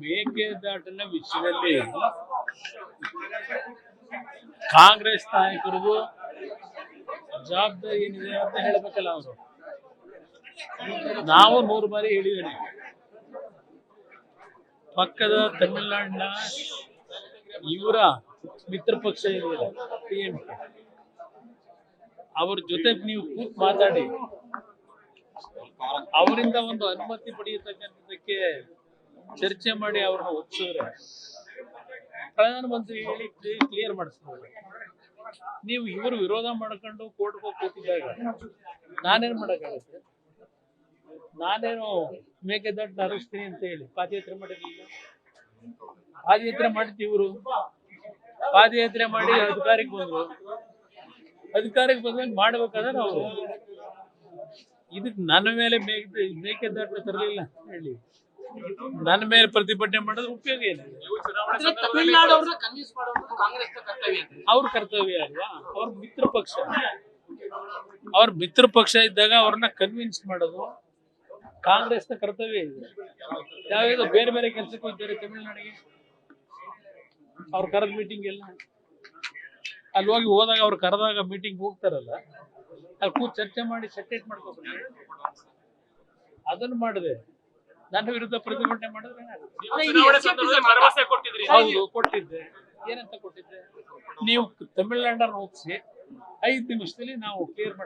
ಮೇಕೆದಾಟನ ವಿಷಯದಲ್ಲಿ ಕಾಂಗ್ರೆಸ್ ನಾಯಕರಿಗೂ ಜವಾಬ್ದಾರಿ ಏನಿದೆ ಅಂತ ಹೇಳಬೇಕಲ್ಲ ಅವರು. ನಾವು ನೂರು ಬಾರಿ ಹೇಳಿದ್ದೇನೆ. ಪಕ್ಕದ ತಮಿಳುನಾಡಿನ ಇವರ ಮಿತ್ರ ಪಕ್ಷ ಇದೆಯಲ್ಲ ಕೆ ಅವ್ರ ಜೊತೆ ನೀವು ಕೂತ್ ಮಾತಾಡಿ. ಅವರಿಂದ ಒಂದು ಅನುಮತಿ ಪಡೆಯತಕ್ಕಂಥದ್ದಕ್ಕೆ ಚರ್ಚೆ ಮಾಡಿ ಅವ್ರನ್ನ ಒಪ್ಸಿದ್ರೆ. ಪ್ರಧಾನಮಂತ್ರಿ ಹೇಳಿ ಕ್ಲಿಯರ್ ಮಾಡಿಸ್ಬೋದು ನೀವು ಇವರು ವಿರೋಧ ಮಾಡ್ಕೊಂಡು ಕೋರ್ಟ್ಗೆ ಹೋಗಿ ಕೂತಿದ್ದಾಗ ನಾನೇನ್ ಮಾಡಕ್ಕಾಗುತ್ತೆ? ನಾನೇನು ಮೇಕೆದಾಟು ಹರಿಸ್ತೀನಿ ಅಂತ ಹೇಳಿ ಪಾದಯಾತ್ರೆ ಮಾಡಿರ್ಲಿಲ್ಲ ಪಾದಯಾತ್ರೆ ಮಾಡಿದ್ದು ಇವರು. ಪಾದಯಾತ್ರೆ ಮಾಡಿ ಅಧಿಕಾರಕ್ಕೆ ಬಂದ್ರು. ಅಧಿಕಾರಕ್ಕೆ ಬಂದಾಗ ಮಾಡ್ಬೇಕಾದ್ರೆ ಅವರು. ಇದಕ್ ನನ್ನ ಮೇಲೆ ಮೇಕೆ ಮೇಕೆದಾಟು ತರಲಿಲ್ಲ ಹೇಳಿ. ನನ್ನ ಮೇಲೆ ಪ್ರತಿಭಟನೆ ಮಾಡೋದು ಉಪಯೋಗ ಇಲ್ಲ. ಅವ್ರ ಕರ್ತವ್ಯ ಅಲ್ವಾ? ಅವ್ರ ಮಿತ್ರ ಪಕ್ಷ. ಅವ್ರ ಮಿತ್ರ ಪಕ್ಷ ಇದ್ದಾಗ ಅವ್ರನ್ನ ಕನ್ವಿನ್ಸ್ ಮಾಡೋದು ಕಾಂಗ್ರೆಸ್ನ ಕರ್ತವ್ಯ ಇದೆ. ಯಾವ್ಯಾವ ಬೇರೆ ಬೇರೆ ಕೆಲಸಕ್ಕೆ ಹೋಗ್ತಾರೆ ತಮಿಳ್ನಾಡಿಗೆ. ಅವ್ರು ಕರೆದ ಮೀಟಿಂಗ್ ಎಲ್ಲ. ಅಲ್ಲಿ ಹೋಗಿ ಹೋದಾಗ ಅವ್ರು ಕರೆದಾಗ ಮೀಟಿಂಗ್ ಹೋಗ್ತಾರಲ್ಲ ಅಲ್ಲಿ ಕೂತ್ ಚರ್ಚೆ ಮಾಡಿ ಸೆಟೇಟ್ ಮಾಡ್ಕೋಬೇಕು ಅದನ್ನು ಮಾಡಿದೆ. ನನ್ನ ವಿರುದ್ಧ ಪ್ರತಿಭಟನೆ ಮಾಡಿದ್ರೆ ಭರವಸೆ ಕೊಟ್ಟಿದ್ರಿ. ಹೌದು ಕೊಟ್ಟಿದ್ದೆ. ಏನಂತ ಕೊಟ್ಟಿದ್ದೆ? ನೀವು ತಮಿಳ್ನಾಡನ್ನ ಒಪ್ಪಿಸಿ ಐದು ನಿಮಿಷದಲ್ಲಿ ನಾವು ಕ್ಲಿಯರ್